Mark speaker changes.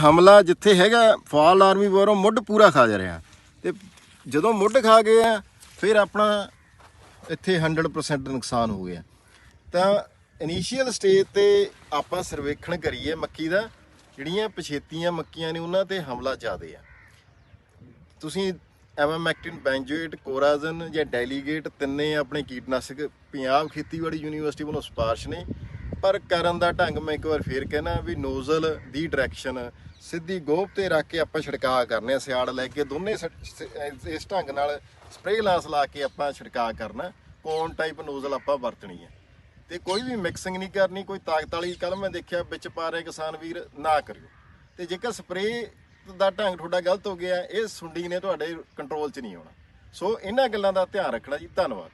Speaker 1: ਹਮਲਾ ਜਿੱਥੇ ਹੈਗਾ ਫਾਲ ਆਰਮੀ ਵਾਰੋਂ ਮੁੱਢ ਪੂਰਾ ਖਾ ਜਾ ਰਿਹਾ। ਤੇ ਜਦੋਂ ਮੁੱਢ ਖਾ ਗਏ ਆ, ਫਿਰ ਆਪਣਾ ਇੱਥੇ 100% ਨੁਕਸਾਨ ਹੋ ਗਿਆ। ਤਾਂ ਇਨੀਸ਼ੀਅਲ ਸਟੇਜ ਤੇ ਆਪਾਂ ਸਰਵੇਖਣ ਕਰੀਏ ਮੱਕੀ ਦਾ, ਜਿਹੜੀਆਂ ਪਛੇਤੀਆਂ ਮੱਕੀਆਂ ਨੇ ਉਹਨਾਂ ਤੇ ਹਮਲਾ ਜ਼ਿਆਦੇ ਆ। ਤੁਸੀਂ ਐਵਾਮੈਕਟਿਨ, ਬੈਂਜੋਏਟ, ਕੋਰਾਜ਼ਨ ਜਾਂ ਡੈਲੀਗੇਟ ਤਿੰਨੇ ਆਪਣੇ ਕੀਟਨਾਸ਼ਕ, ਪੰਜਾਬ ਖੇਤੀਬਾੜੀ ਯੂਨੀਵਰਸਿਟੀ ਵੱਲੋਂ ਸਿਫਾਰਿਸ਼ ਨੇ। ਪਰ ਕਰਨ ਦਾ ਢੰਗ ਮੈਂ ਇੱਕ ਵਾਰ ਫੇਰ ਕਹਿਣਾ ਵੀ ਨੋਜ਼ਲ ਦੀ ਡਾਇਰੈਕਸ਼ਨ ਸਿੱਧੀ ਗੋਪ ਤੇ ਰੱਖ ਕੇ ਆਪਾਂ ਛਿੜਕਾਅ ਕਰਨੇ ਆ ਸਿਆੜ ਲੈ ਕੇ ਦੋਨੇ ਸ- ਇਸ ਢੰਗ ਨਾਲ ਸਪਰੇਅ ਲਾਸ ਲਾ ਕੇ ਆਪਾਂ ਛਿੜਕਾਅ ਕਰਨਾ ਕੋਨ ਟਾਈਪ ਨੋਜ਼ਲ ਆਪਾਂ ਵਰਤਣੀ ਹੈ। ਤੇ ਕੋਈ ਵੀ ਮਿਕਸਿੰਗ ਨਹੀਂ ਕਰਨੀ, ਕੋਈ ਤਾਕਤ ਵਾਲੀ ਕੱਲ ਮੈਂ ਦੇਖਿਆ ਵਿੱਚ ਪਾ ਰਹੇ ਕਿਸਾਨ ਵੀਰ, ਨਾ ਕਰਿਓ। ਤੇ ਜੇਕਰ ਸਪਰੇਅ ਦਾ ਢੰਗ ਤੁਹਾਡਾ ਗਲਤ ਹੋ ਗਿਆ, ਇਹ ਸੁੰਡੀ ਨੇ ਤੁਹਾਡੇ ਕੰਟਰੋਲ 'ਚ ਨਹੀਂ ਆਉਣਾ। ਸੋ ਇਹਨਾਂ ਗੱਲਾਂ ਦਾ ਧਿਆਨ ਰੱਖਣਾ ਜੀ, ਧੰਨਵਾਦ।